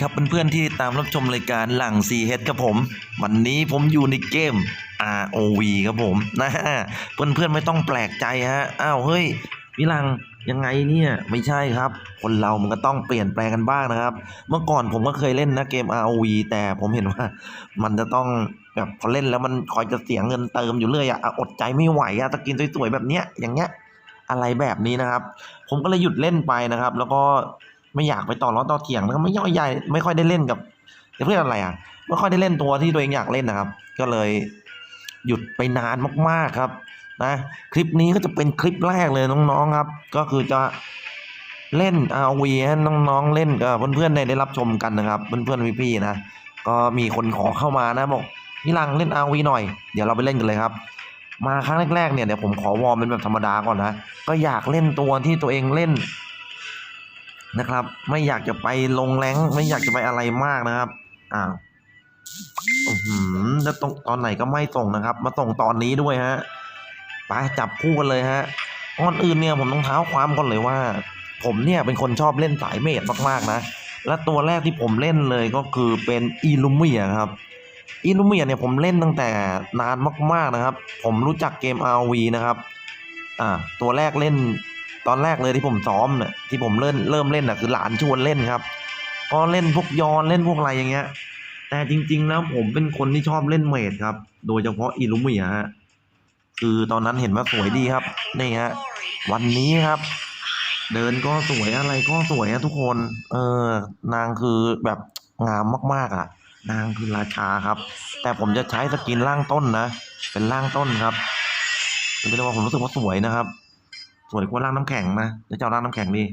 สวัสดีครับเพื่อนๆที่ตามรับชมรายการหลัง c h ครับผม วันนี้ผมอยู่ในเกม ROV ครับผมนะเพื่อนๆไม่ต้องแปลกใจฮะอ้าวเฮ้ยพี่ลังยังไงเนี่ยไม่ใช่ครับ คนเรามันก็ต้องเปลี่ยนแปลงกันบ้างนะครับ เมื่อก่อนผมก็เคยเล่นนะเกม ROV แต่ผมเห็นว่า มันจะต้องแบบพอเล่นแล้วมันคอยจะเสียเงินเติมอยู่เรื่อยอะอดใจไม่ไหวอะตะกินสวยๆแบบเนี้ยอย่างเงี้ยอะไรแบบนี้นะครับ ผมก็เลยหยุดเล่นไปนะครับ แล้วก็ ไม่อยากไปต่อร้อต่อเถียงแล้วก็ไม่ย่อยใหญ่ไม่ค่อยได้เล่นกับจะเรียกอะไรอะไม่ค่อยได้เล่นตัวที่ตัวเองอยากเล่นนะครับ ก็เลยหยุดไปนานมากๆครับนะคลิปนี้ก็จะเป็นคลิปแรกเลยน้องๆครับ ก็คือจะเล่น RV ให้น้องๆเล่นกับเพื่อนๆได้ได้รับชมกันนะครับเพื่อนๆพี่ๆนะก็มีคนขอเข้ามานะบอกพี่ลังเล่น RV หน่อย เดี๋ยวเราไปเล่นกันเลยครับ มาครั้งแรกๆเนี่ยเดี๋ยวผมขอวอร์มเป็นแบบธรรมดาก่อนนะก็อยากเล่นตัวที่ตัวเองเล่น นะครับ ไม่อยากจะไปลงแรงไม่อยากจะไปอะไรมากนะครับอ้าวอือหือแล้วตรงตอนไหนก็ไม่ส่งนะครับ มาส่งตอนนี้ด้วยฮะไปจับคู่กันเลยฮะก่อนอื่นเนี่ยผมต้องเท้าความก่อนเลยว่า ผมเนี่ยเป็นคนชอบเล่นสายเมดมากๆนะ และตัวแรกที่ผมเล่นเลยก็คือเป็นอีลูเมียครับอีลูเมียเนี่ยผมเล่นตั้งแต่นานมากๆนะครับ ผมรู้จักเกม RV นะครับ อ่า ตัวแรกเล่น ตอนแรกเลยที่ผมซ้อมเนี่ยที่ผมเริ่มเริ่มเล่นน่ะคือหลานชวนเล่นครับก็เล่นพวกยอนเล่นพวกอะไรอย่างเงี้ย แต่จริง ๆ แล้วผมเป็นคนที่ชอบเล่นเมดครับ โดยเฉพาะอีลูเมียฮะคือตอนนั้นเห็นว่าสวยดีครับนี่ฮะวันนี้ครับ เดินก็สวยอะไรก็สวยอะทุกคน เออนางคือแบบงามมากๆอะ นางคือราชาครับ แต่ผมจะใช้สกินล่างต้นนะ เป็นล่างต้นครับเป็นว่าผมรู้สึกว่าสวยนะครับ สวยกว่าล่างน้ำแข็งนะจะเอาล่างน้ำแข็งดี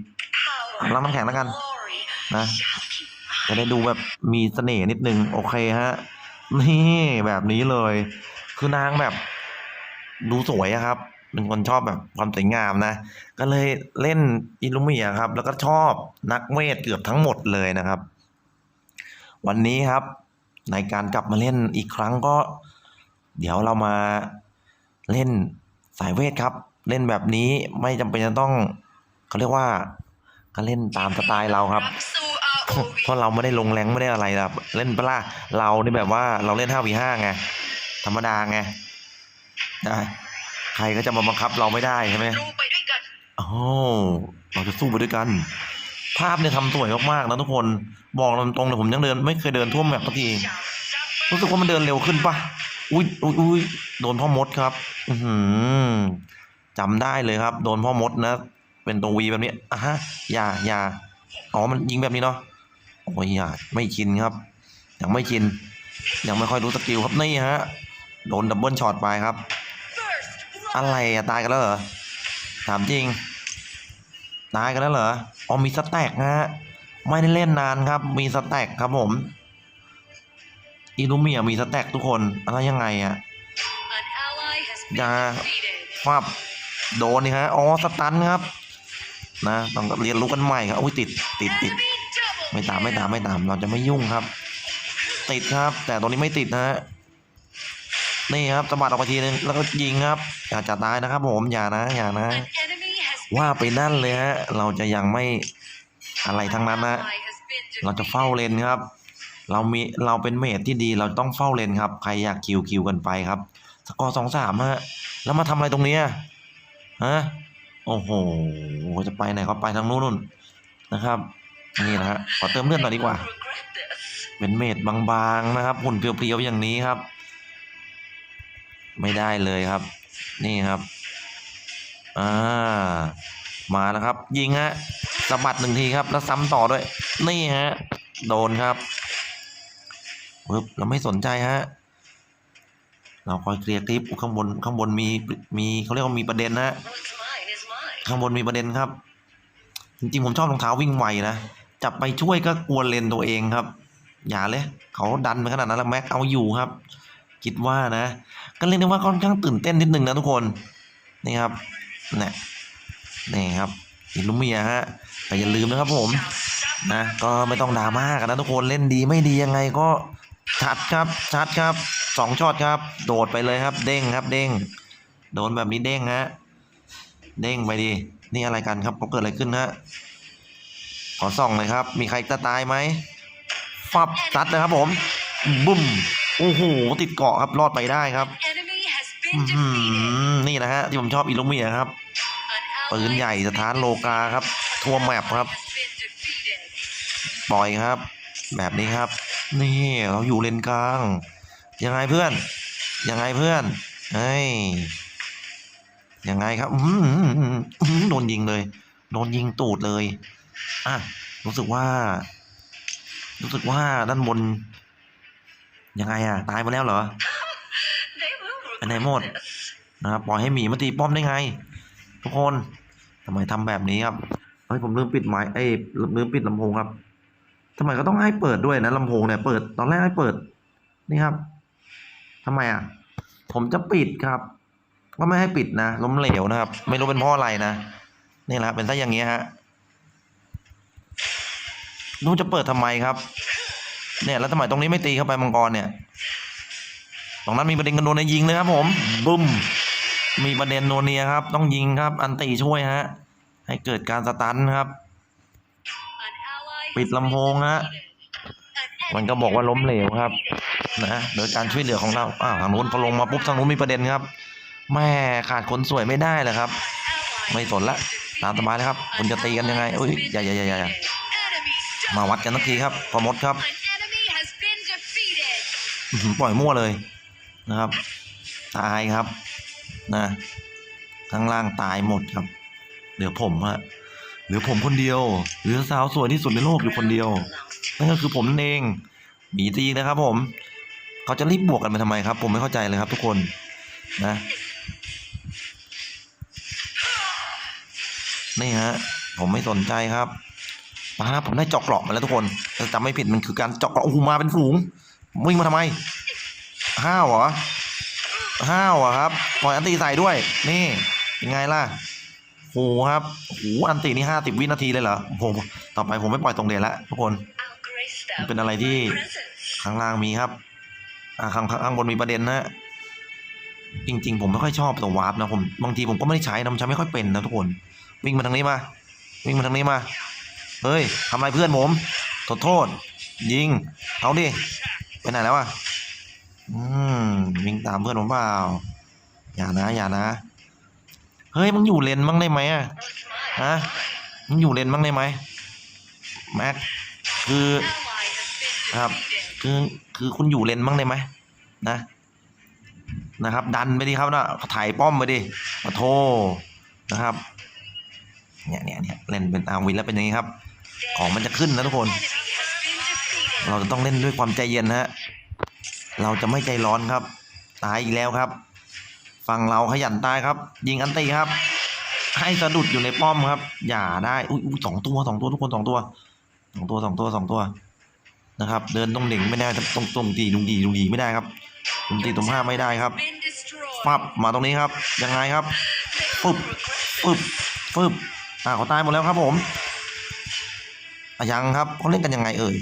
เอาล่างน้ำแข็งแล้วกันนะจะได้ดูแบบมีเสน่ห์นิดนึงโอเคฮะ นี่แบบนี้เลย คือนางแบบดูสวยครับ เป็นคนชอบแบบความสวยงามนะ ก็เลยเล่นอิลูเมียครับ แล้วก็ชอบนักเวทเกือบทั้งหมดเลยนะครับ วันนี้ครับ ในการกลับมาเล่นอีกครั้งก็ เดี๋ยวเรามาเล่นสายเวทครับ เล่นแบบนี้ไม่จำเป็นจะต้องเขาเรียกว่าก็เล่นตามสไตล์เราครับ เพราะเราไม่ได้ลงแรงไม่ได้อะไรครับ เล่นเปล่าเรานี่แบบว่าเราเล่นห้าวีห้าไงธรรมดาไงนะใครก็จะมาบังคับเราไม่ได้ใช่ไหมโอ้เราจะสู้ไปด้วยกัน ภาพเนี่ยทำสวยมากๆนะทุกคนบอกตรงๆเลยผมยังเดิน ไม่เคยเดินท่วมแบบสักทีรู้สึกว่ามันเดินเร็วขึ้นปะอุ้ยอุ้ยอุ้ยโดนพ่อมดครับ อือหือ จำได้เลยครับ โดนพ่อมดนะ เป็นตัววีแบบนี้อะฮะอย่าอย่าอ๋อมันยิงแบบนี้เนาะโอ้ยอย่าไม่ชินครับ ยังไม่ชิน ยังไม่ค่อยรู้สกิลครับนี่ฮะโดนดับเบิลช็อตไปครับ อะไรอะตายกันแล้วเหรอถามจริง ตายกันแล้วเหรออ๋อมีสแต็กนะฮะไม่ได้เล่นนานครับ มีสแต็กครับผมอีลูเมียมีสแต็กทุกคน อะไรยังไงอะ An ally has been Yeah. defeated. ฟับ โดนนี่ฮะอ๋อสตันครับ นะต้องเรียนรู้กันใหม่ครับอุ้ยติดติดติดไม่ตามไม่ตามไม่ตามเราจะไม่ยุ่งครับ ติดครับ แต่ตรงนี้ไม่ติดนะฮะนี่ครับสะบัดออกไปทีนึงแล้วก็ยิงครับอย่าจะตายนะครับ ผมอย่านะอย่านะ ว่าไปนั่นเลยฮะเราจะยังไม่อะไรทั้งนั้นนะเราจะเฝ้าเลนครับ เรามีเราเป็นเมดที่ดีเราต้องเฝ้าเลนครับ ใครอยากคิวคิวกันไปครับ สกอร์สองสามฮะแล้วมาทำอะไรตรงนี้ ฮะโอ้โหจะไปไหนก็ไปทางนู้นนู่นนะครับ นี่นะฮะขอเติมเลือดหน่อยดีกว่า เป็นเมดบางๆนะครับหุ่นเพียวๆอย่างนี้ครับ ไม่ได้เลยครับ นี่ครับอ่ามาแล้วครับ ยิงฮะสะบัดหนึ่งทีครับ แล้วซ้ำต่อด้วย นี่ฮะ โดนครับปึ๊บเราไม่สนใจฮะ เราคอยเคลียร์คลิปข้างบนข้างบนมีมีเขาเรียกว่ามีประเด็นนะข้างบนมีประเด็นครับ จริงๆผมชอบรองเท้าวิ่งไวนะจับไปช่วยก็กวนเลนตัวเองครับ อย่าเลยเขาดันไปขนาดนั้นแล้วแม็กเอาอยู่ครับ คิดว่านะ ก็เรียกได้ว่าค่อนข้างตื่นเต้นนิดนึงนะทุกคนนี่ครับเนี่ยนี่ครับอิลูเมียฮะแต่อย่าลืมนะครับผมนะก็ไม่ต้องดราม่ากันนะทุกคนเล่นดีไม่ดียังไงก็ชัดครับชัดครับ สองช็อตครับ โดดไปเลยครับ เด้งครับ เด้ง โดนแบบนี้เด้งฮะ เด้งไปดี นี่อะไรกันครับเขาเกิดอะไรขึ้นฮะ ขอส่องหน่อยครับ มีใครจะตายไหมฟับซัดนะครับผม บุ้ม โอ้โห ติดเกาะครับ รอดไปได้ครับ Enemy has อื้ been อหื defeated. อนี่นะฮะ ที่ผมชอบอิลูเมียครับ An ปืน ally ใหญ่สถานโลกาครับ ทั่วแมปครับ has been defeated. ปล่อยครับ แบบนี้ครับ นี่เราอยู่เลนกลาง ยังไงเพื่อน ยังไงเพื่อนเฮ้ยยังไงครับอื้อหืออื้อหือโดนยิงเลย โดนยิงตูดเลย อะ รู้สึกว่า รู้สึกว่าด้านบน ยังไงอะ ตายไปแล้วเหรอ They will ไปไหนหมด regret this. นะครับปล่อยให้หมีมาตีป้อมได้ไง ทุกคนทำไมทำแบบนี้ครับเฮ้ยผมลืมปิดไม้เอ้ยลืมปิดลำโพงครับทำไมก็ต้องให้เปิดด้วยนะลำโพงเนี่ยเปิดตอนแรกให้เปิด นี่ครับ ทำไมอะ ผมจะปิดครับ ก็ไม่ให้ปิดนะล้มเหลวนะครับ ไม่รู้เป็นเพราะอะไรนะนี่แหละเป็นซะอย่างเงี้ยฮะนู้จะเปิดทำไมครับ เนี่ยแล้วทำไมตรงนี้ไม่ตีเข้าไปมังกรเนี่ยตรงนั้นมีประเด็นกันโดนในยิงเลยครับ ผมบึ้มมีประเด็นโนเนียครับ ต้องยิงครับ อันตีช่วยฮะ ให้เกิดการสตันครับ ปิดลำโพงฮะ มันก็บอกว่าล้มเหลวครับ นะโดยการช่วยเหลือของเราอ้าวทางนู้นพอลงมาปุ๊บทางนู้นมีประเด็นครับแม่ขาดคนสวยไม่ได้เลยครับ ไม่สนละตามสบายเลยครับคุณจะตีกันยังไงอุ้ยอย่าอย่าอย่าอย่ามาวัดกันสักทีครับพอมดครับปล่อยมั่วเลยนะครับ ตายครับนะข้างล่างตายหมดครับ เหลือผมฮะเหลือผมคนเดียวเหลือสาวสวยที่สุดในโลกอยู่คนเดียวนั่นก็คือผมนั่นเองหมีตีนะครับผม เขาจะรีบบวกกันไปทำไมครับ ผมไม่เข้าใจเลยครับทุกคนนะนี่ฮะผมไม่สนใจครับมาครับผมได้เจาะเกราะมาแล้วทุกคนจำไม่ผิดมันคือการเจาะเกราะโอ้โหมาเป็นฝูงวิ่งมาทำไมห้าวเหรอห้าวอะครับปล่อยอันตีใส่ด้วย นี่ยังไงล่ะโหครับโหอันตีนี่ห้าสิบวินาทีเลยเหรอผมต่อไปผมไม่ปล่อยตรงเดชละทุกคนมันเป็นอะไรที่ข้างล่างมีครับ อ่าข้างข้างบนมีประเด็นนะจริง ๆ ผมไม่ค่อยชอบตัววาร์ปนะผมบางทีผมก็ไม่ได้ใช้นะมันใช้ไม่ค่อยเป็นนะทุกคน วิ่งมาทางนี้มา วิ่งมาทางนี้มาเฮ้ยทำอะไรเพื่อนผมขอโทษ ยิงเอาดิไปไหนแล้วอะอืมวิ่งตามเพื่อนผมเปล่าอย่านะอย่านะเฮ้ยมึงอยู่เลนบ้างได้ไหมอะฮะมึงอยู่เลนบ้างได้ไหมแม็กคือครับคือ คือคุณอยู่เลนบ้างได้ไหมนะนะครับ ดันไปดิครับนะถ่ายป้อมไปดิขอโทนะครับเนี่ยเนี่ยเนี่ยเล่นเป็นอาวินแล้วเป็นอย่างนี้ครับ ของมันจะขึ้นนะทุกคน เราจะต้องเล่นด้วยความใจเย็นนะฮะเราจะไม่ใจร้อนครับ ตายอีกแล้วครับฝั่งเราขยันตายครับ ยิงอันตีครับ ให้สะดุดอยู่ในป้อมครับ อย่าได้อุ้ยอุ้ยสองตัวสองตัวทุกคนสองตัวสองตัวสองตัวสองตัว นะครับ เดินตรงเด่งไม่ได้ตรงตรงตีดุงดีดุงดีไม่ได้ครับดุงตีตรงห้าไม่ได้ครับฟับมาตรงนี้ครับ ยังไงครับปึ๊บปึ๊บปึ๊บอ่าเขาตายหมดแล้วครับผมยังครับเขาเล่นกันยังไงเอ่ย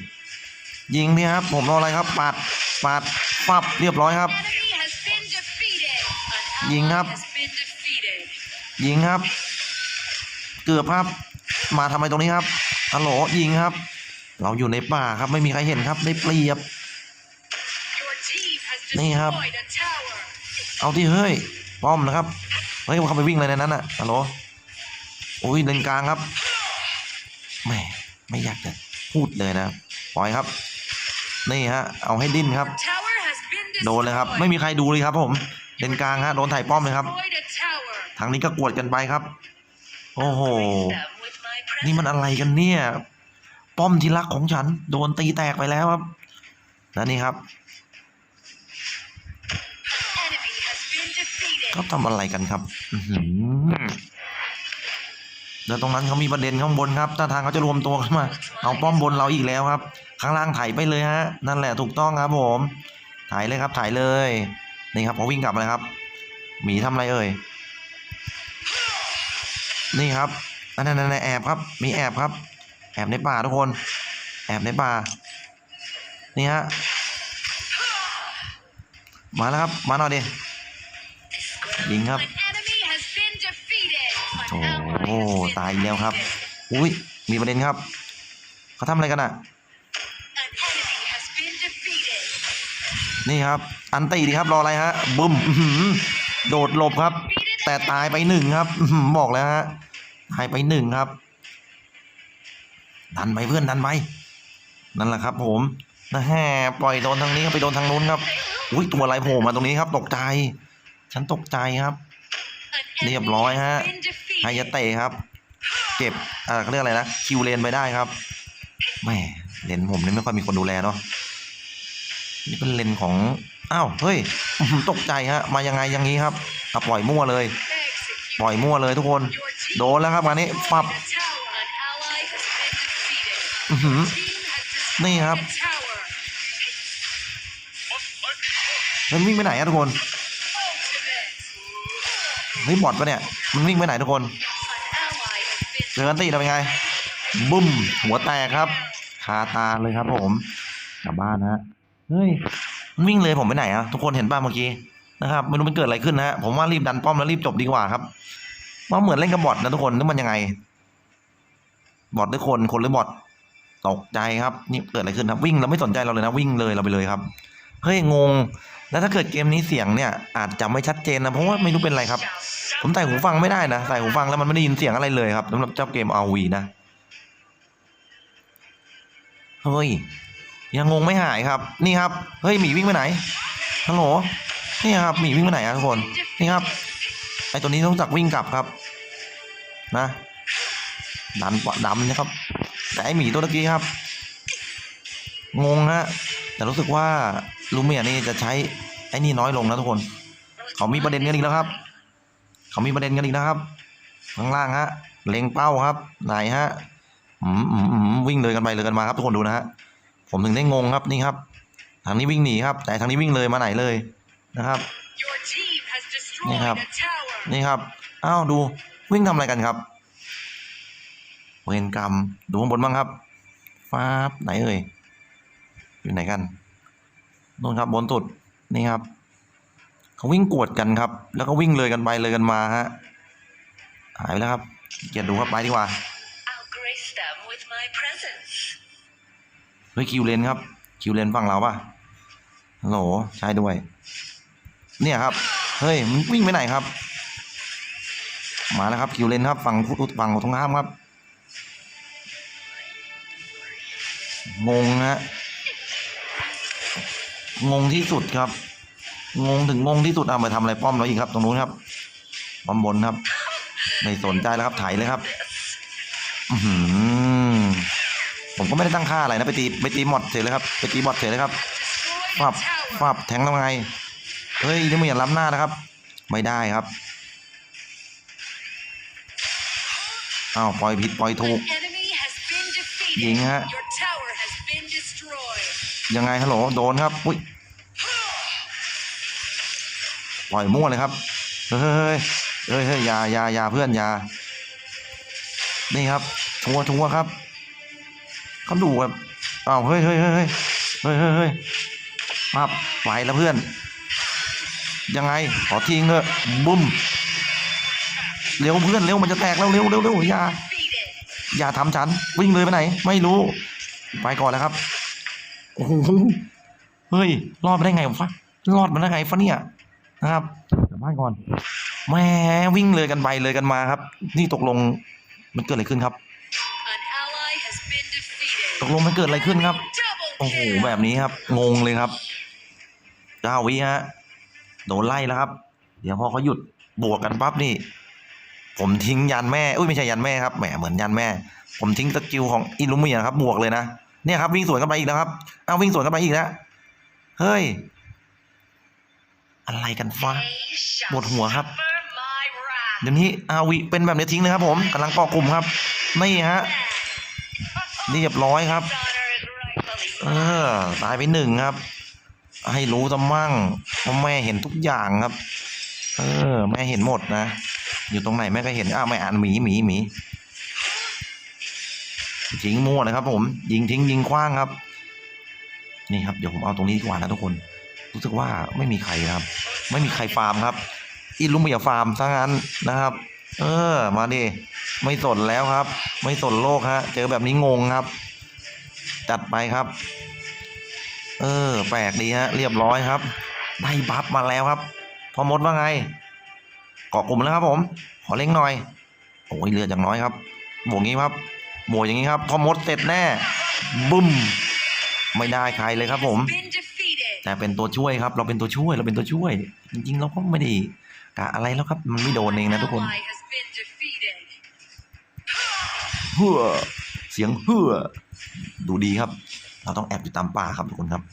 ยิงเนี่ยครับ ผมรออะไรครับปาดปาดฟับเรียบร้อยครับ ยิงครับ ยิงครับ เกือบครับ มาทำไมตรงนี้ครับฮัลโหลยิงครับ เราอยู่ในป่าครับไม่มีใครเห็นครับได้เปรียบ นี่ครับ เอาที่เฮ้ยป้อมนะครับเฮ้ยเขาไปวิ่งอะไรในนั้นอะฮัลโหลโอ้ยเลนกลางครับแหม่ไม่อยากจะพูดเลยนะปล่อยครับ นี่ฮะเอาให้ดิ้นครับ โดนเลยครับ ไม่มีใครดูเลยครับผมเลนกลางฮะโดนถ่ายป้อมเลยครับทางนี้ก็กวดกันไปครับ โอ้โห นี่มันอะไรกันเนี่ย ป้อมที่รักของฉัน โดนตีแตกไปแล้วครับและนี่ครับเขาทำอะไรกันครับอือหือแล้วตรงนั้นเขามีประเด็นข้างบนครับ ถ้าทางเขาจะรวมตัวกันมา เอาป้อมบนเราอีกแล้วครับ ข้างล่างถ่ายไปเลยฮะ นั่นแหละถูกต้องครับผม ถ่ายเลยครับ ถ่ายเลย นี่ครับเขาวิ่งกลับเลยครับ หมีทำอะไรเอ่ย นี่ครับอันนั้นนั่นแอบครับ มีแอบครับ แอบในป่าทุกคน แอบในป่า นี่ฮะ มาแล้วครับ มาหน่อยดิ ยิงครับ โอ้ตายอีกแล้วครับ อุ้ย มีประเด็นครับ เขาทำอะไรกันอะ นี่ครับ อันตีดีครับ รออะไรฮะ บึ้มโดดหลบครับ แต่ตายไปหนึ่งครับ บอกแล้วฮะตายไปหนึ่งครับ ดันไปเพื่อนดันไปนั่นแหละครับผมนะแฮปล่อยโดนทางนี้ไปโดนทางนู้นครับอุ้ยตัวอะไรโผล่มาตรงนี้ครับ ตกใจ ฉันตกใจครับ เรียบร้อยฮะไฮยาเตะครับ เก็บอ่าเขาเรียกอะไรนะคิวเลนไปได้ครับแหม่เลนผมนี่ไม่ค่อยมีคนดูแลเนาะนี่เป็นเลนของอ้าวเฮ้ยตกใจฮะมายังไงอย่างนี้ครับอะปล่อยมั่วเลย ปล่อยมั่วเลยทุกคน โดนแล้วครับงานนี้ปับ นี่ครับมันวิ่งไปไหนอะทุกคน Ultimate. เฮ้ยบอดปะเนี่ย มันวิ่งไปไหนทุกคนเจอกันตีเราเป็นไง บุ้ม หัวแตกครับ คาตาเลยครับผม กลับบ้านนะฮะเฮ้ยมันวิ่งเลยผมไปไหนอะทุกคนเห็นป่ะเมื่อกี้นะครับไม่รู้มันเกิดอะไรขึ้นนะฮะผมว่ารีบดันป้อมแล้วรีบจบดีกว่าครับว่าเหมือนเล่นกับบอทนะทุกคนนี่มันยังไง บอทหรือคนคนหรือบอท ตกใจครับนี่เกิดอะไรขึ้นครับวิ่งเราไม่สนใจเราเลยนะวิ่งเลยเราไปเลยครับเฮ้ยงง แล้วถ้าเกิดเกมนี้เสียงเนี่ยอาจจะไม่ชัดเจนนะเพราะว่าไม่รู้เป็นไรครับ ผมใส่หูฟังไม่ได้นะใส่หูฟังแล้วมันไม่ได้ยินเสียงอะไรเลยครับสำหรับเจ้าเกมอาวีนะเฮ้ยยังงงไม่หายครับ นี่ครับเฮ้ยหมีวิ่งไปไหนฮัลโหลนี่ครับหมีวิ่งไปไหนอะทุกคนนี่ครับไอตัวนี้ต้องจักวิ่งกลับครับ นะดันกว่าดำนะครับ แต่ไอหมีตัวตะกี้ครับ งงฮะแต่รู้สึกว่าลูเมียนี่จะใช้ไอ้นี่น้อยลงนะทุกคน เขามีประเด็นกันอีกแล้วครับ เขามีประเด็นกันอีกนะครับ ข้างล่างฮะเล็งเป้าครับ ไหนฮะอืมอืมอืมวิ่งเลยกันไปเลยกันมาครับทุกคนดูนะฮะผมถึงได้งงครับนี่ครับ ทางนี้วิ่งหนีครับ แต่ทางนี้วิ่งเลยมาไหนเลยนะครับ Your team has destroyed นี่ครับ a tower. นี่ครับอ้าวดูวิ่งทำอะไรกันครับ เวรกรรม ดูข้างบนบ้างครับฟ้าบไหนเอ่ยอยู่ไหนกันนู่นครับบนสุดนี่ครับเขาวิ่งกวดกันครับ แล้วก็วิ่งเลยกันไปเลยกันมาฮะหายไปแล้วครับเกียรดูครับไปดีกว่าเฮ้ยคิวเลนครับคิวเลนฝั่งเราป่ะฮัลโหลใช่ด้วย เนี่ยครับเฮ้ยมันวิ่งไปไหนครับ มาแล้วครับคิวเลนครับฝั่งฝั่งตรงข้ามครับ งงฮะงงที่สุดครับ งงถึงงงที่สุดเอาไปทำอะไรป้อมเราอีกครับ ตรงนู้นครับป้อมบนครับไม่สนใจแล้วครับไถเลยครับ อือหือผมก็ไม่ได้ตั้งค่าอะไรนะไปตีไปตีหมดเฉยเลยครับไปตีบอดเฉยเลยครับ Destroyed ฟับ a tower. ฟับแทงแล้วไงเฮ้ยยังไม่อยากล้ำหน้านะครับ ไม่ได้ครับอ้าวปล่อยผิดปล่อยถูก An enemy has been defeated. ยิงฮะ ยังไงฮัลโหลโดนครับอุ้ยปล่อยมั่วเลยครับเฮ้ยเฮ้ยเฮ้ยเฮ้ยยายายาเพื่อนยานี่ครับชัวชัวครับเขาดูแบบอ้าวเฮ้ยเฮ้ยเฮ้ยเฮ้ยเฮ้ยเฮ้ยมาไปแล้วเพื่อน ยังไงขอทิ้งเถอะบุ้มเร็วเพื่อนเร็วมันจะแตกแล้วเร็วเร็วเร็วอย่าอย่าทำฉันวิ่งเลยไปไหน ไม่รู้ ไปก่อนแล้วครับ โอ้โหเฮ้ย รอดมาได้ไงวะรอดมาได้ไงฟะเนี่ยนะครับกลับบ้านก่อนแหมวิ่งเลยกันไปเลยกันมาครับ นี่ตกลงมันเกิดอะไรขึ้นครับ An ally has been defeated. ตกลงมันเกิดอะไรขึ้นครับ Double โอ้โห kill. แบบนี้ครับ งงเลยครับเก้าวิฮะโดนไล่แล้วครับ เดี๋ยวพอเขาหยุดบวกกันปั๊บนี่ ผมทิ้งยันแม่อุ้ยไม่ใช่ยันแม่ครับแหมเหมือนยันแม่ ผมทิ้งสกิลของอิลูเมียครับ บวกเลยนะ เนี่ยครับวิ่งสวนกันไปอีกแล้วครับ เอาวิ่งสวนกันไปอีกแล้วเฮ้ย อะไรกันฟ้าหมดหัวครับ เดี๋ยวนี้อาวิเป็นแบบนี้ทิ้งเลยครับ ผมกำลังเกาะกลุ่มครับนี่ฮะเรียบร้อยครับ เออตายไปหนึ่งครับ ให้รู้ซะมั่งว่าแม่เห็นทุกอย่างครับ เออ แม่เห็นหมดนะ อยู่ตรงไหนแม่ก็เห็นอ้าวแม่อ่านหมีหมีหมี ทิ้งมั่วเลยครับผมยิงทิ้งยิงคว้างครับ นี่ครับเดี๋ยวผมเอาตรงนี้ดีกว่านะทุกคน รู้สึกว่าไม่มีใครนะครับ ไม่มีใครฟาร์มครับอิลุมเมียฟาร์มซะงั้นนะครับ เออ มาดิไม่สนแล้วครับ ไม่สนโลกฮะ เจอแบบนี้งงครับ จัดไปครับ เออ แปลกดีฮะ เรียบร้อยครับ ได้บัฟมาแล้วครับ พอมดว่าไงเกาะกลุ่มแล้วครับผม ขอเล่งหน่อย โอ้ยเลือดอย่างน้อยครับบวกงี้ครับ บวกอย่างนี้ครับ พอมดเสร็จแน่บึ้มไม่ได้ใครเลยครับ ผม Been defeated. แต่เป็นตัวช่วยครับ เราเป็นตัวช่วยเราเป็นตัวช่วย จริง ๆ เราก็ไม่ได้กะอะไรแล้วครับ มันไม่โดนเองนะทุกคน Ally has been defeated. เฮือเสียงเฮือดูดีครับ เราต้องแอบอยู่ตามป่าครับทุกคนครับ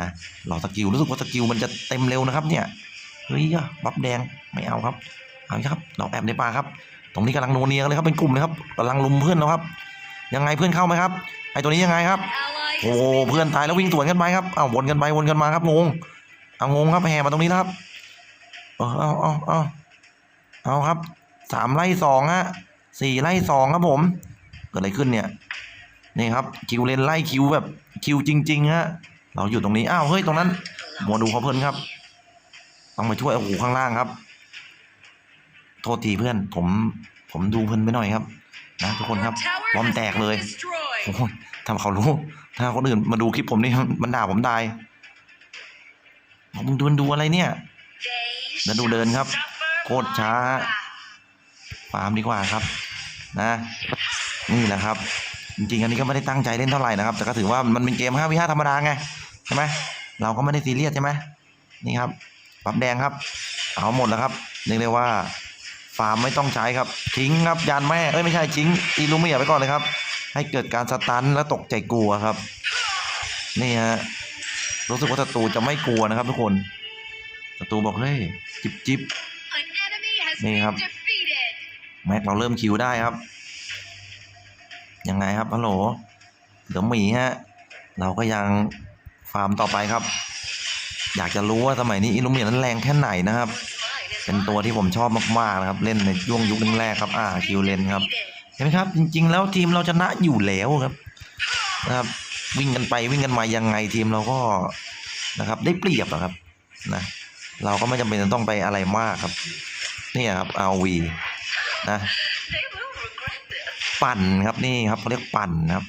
นะเราสกิลรู้สึกว่าสกิลมันจะเต็มเร็วนะครับ เนี่ยเฮ้ยอะบัฟแดงไม่เอาครับเอาอีกครับเราแอบในป่าครับ ตรงนี้กำลังโนเนียกันเลยครับเป็นกลุ่มเลยครับกำลังลุมเพื่อนแล้วครับ ยังไงเพื่อนเข้าไหมครับไอตัวนี้ยังไงครับ โอ้เพื่อนตายแล้ววิ่งสวนกันไปครับเอาววนกันไปวนกันมาครับงงเอางงครับแห่มาตรงนี้แล้วครับเอาเอาเอาเอาเอาครับสามไล่สองฮะสี่ไล่สองครับผม เกิดอะไรขึ้นเนี่ยนี่ครับคิวเลนไล่คิวแบบคิวจริงๆฮะเราอยู่ตรงนี้อ้าวเฮ้ยตรงนั้นมัวดูเขาเพื่อนครับ ต้องมาช่วยโอ้โหข้างล่างครับ โทษทีเพื่อนผมผมดูเพื่อนไปหน่อยครับ นะทุกคนครับบอมแตกเลยโอ้ยทำเขารู้ ถ้าคนอื่นมาดูคลิปผมนี่มันด่าผมตายมึงดูมันดูอะไรเนี่ยแล้วดูเดินครับ โคตรช้าฟาร์มดีกว่าครับ นะ นี่แหละครับ จริงๆอันนี้ก็ไม่ได้ตั้งใจเล่นเท่าไหร่นะครับ แต่ก็ถือว่ามันเป็นเกม5วิ5ธรรมดาไงใช่ไหมเราก็ไม่ได้ซีเรียสใช่ไหมนี่ครับ ปับแดงครับ เอาหมดแล้วครับเรียกได้ว่า ฟาร์มไม่ต้องใช้ครับทิ้งครับยานแม่เอ้ยไม่ใช่ทิ้งอีลูเมียไปก่อนเลยครับ ให้เกิดการสตันและตกใจกลัวครับ นี่ฮะรู้สึกว่าศัตรูจะไม่กลัวนะครับ ทุกคนศัตรูบอกเฮ้ยจิบจิบ An enemy has Đây been không? defeated. แม็กเราเริ่มคิวได้ครับยังไงครับฮัลโหลเดี๋ยวหมีฮะเราก็ยังฟาร์มต่อไปครับ อยากจะรู้ว่าสมัยนี้อิลูเมียนั้นแรงแค่ไหนนะครับ เป็นตัวที่ผมชอบมากๆนะครับ เล่นในช่วงยุคแรกๆครับ อ่าคิวเลนครับเห็นไหมครับ จริง ๆ แล้วทีมเราชนะอยู่แล้วครับนะครับ วิ่งกันไปวิ่งกันมายังไงทีมเราก็นะครับ ได้เปรียบอะครับนะเราก็ไม่จำเป็นจะต้องไปอะไรมากครับเนี่ยครับอาวีนะ They will regret this. ปั่นครับนี่ครับเขาเรียกปั่นครับ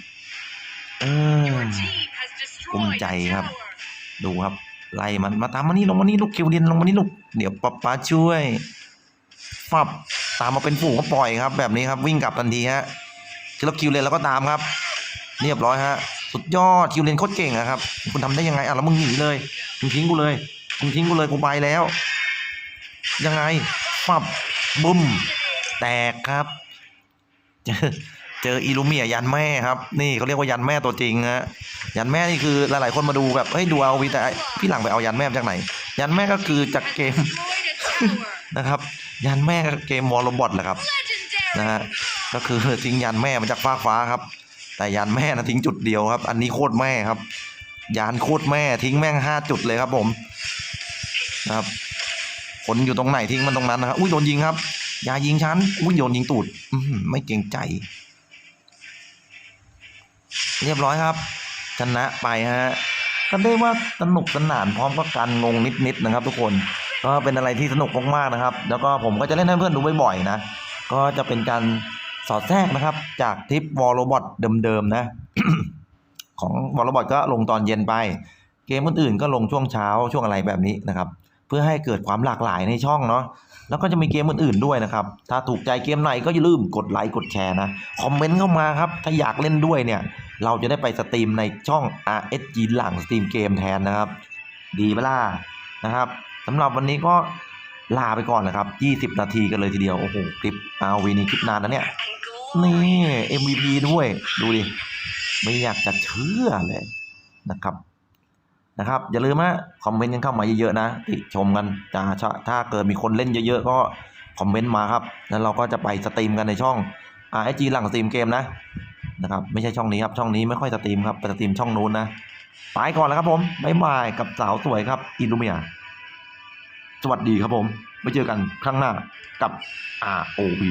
เออ Your team has ภูมิ destroyed ใจ a ครับ tower. ดูครับ ไล่มันมาตามมานี่ลงมานี่ลูกคิวเรียนลงมานี่ลูกเดี๋ยวป๊าป๊าช่วยฟับตามมาเป็นฝูงก็ปล่อยครับ แบบนี้ครับวิ่งกลับทันทีฮะคือเราคิวเรนแล้วก็ตามครับ เรียบร้อยฮะสุดยอดคิวเรนโคตรเก่งอะครับคุณทำได้ยังไงอะแล้วมึงหนีเลยมึงทิ้งกูเลยมึงทิ้งกูเลยกูไปแล้ว ยังไงฟับบุ้มแตกครับเจอเจออิลูเมียยันแม่ครับ นี่เขาเรียกว่ายันแม่ตัวจริงฮะ ยันแม่นี่คือหลายๆคนมาดูแบบเฮ้ยดูเอาวีแต่พี่หลังไปเอายันแม่มาจากไหน ยันแม่ก็คือจากเกมนะครับ ยันแม่ก็เกมวอลบอทแหละครับนะฮะก็คือทิ้งยันแม่มาจากฟ้ากฟ้าครับ แต่ยันแม่นะทิ้งจุดเดียวครับ อันนี้โคตรแม่ครับยานโคตรแม่ทิ้งแม่งห้าจุดเลยครับผมนะครับคนอยู่ตรงไหนทิ้งมันตรงนั้นนะครับอุ้ยโดนยิงครับอย่ายิงฉันอุ้ยโดนยิงตูดอืไม่เกรงใจ เรียบร้อยครับ ชนะไปฮะก็ได้ว่าสนุกสนานพร้อมกับการงงนิดๆนะครับ ทุกคนก็เป็นอะไรที่สนุกมากๆนะครับ แล้วก็ผมก็จะเล่นให้เพื่อนดูบ่อยๆนะก็จะเป็นการสอดแทรกนะครับ จากทริปวอลโรบอทเดิมๆนะ ของวอลโรบอทก็ลงตอนเย็นไป เกมอื่นๆก็ลงช่วงเช้าช่วงอะไรแบบนี้นะครับ เพื่อให้เกิดความหลากหลายในช่องเนาะ แล้วก็จะมีเกมอื่นๆด้วยนะครับ ถ้าถูกใจเกมไหนก็อย่าลืมกดไลค์กดแชร์นะ คอมเมนต์เข้ามาครับ ถ้าอยากเล่นด้วยเนี่ย เราจะได้ไปสตรีมในช่อง RSG หลังสตรีมเกมแทนนะครับ ดีไหมล่ะนะครับสำหรับวันนี้ก็ลาไปก่อนนะครับ 20 นาทีกันเลยทีเดียว โอ้โห คลิป RV นี้คลิปนานนะเนี่ย นี่ MVP ด้วย ดูดิ ไม่อยากจะเชื่อเลยนะครับ นะครับ อย่าลืมนะคอมเมนต์กันเข้ามาเยอะๆนะติชมกันจะถ้าเกิดมีคนเล่นเยอะๆก็คอมเมนต์มาครับ แล้วเราก็จะไปสตรีมกันในช่อง RSG หลังสตรีมเกมนะนะครับไม่ใช่ช่องนี้ครับช่องนี้ไม่ค่อยสตรีมครับไปสตรีมช่องนู้นนะไปก่อนแล้วครับผมบ๊ายบายกับสาวสวยครับอิลูเมียสวัสดีครับผมไว้เจอกันครั้งหน้ากับ ROV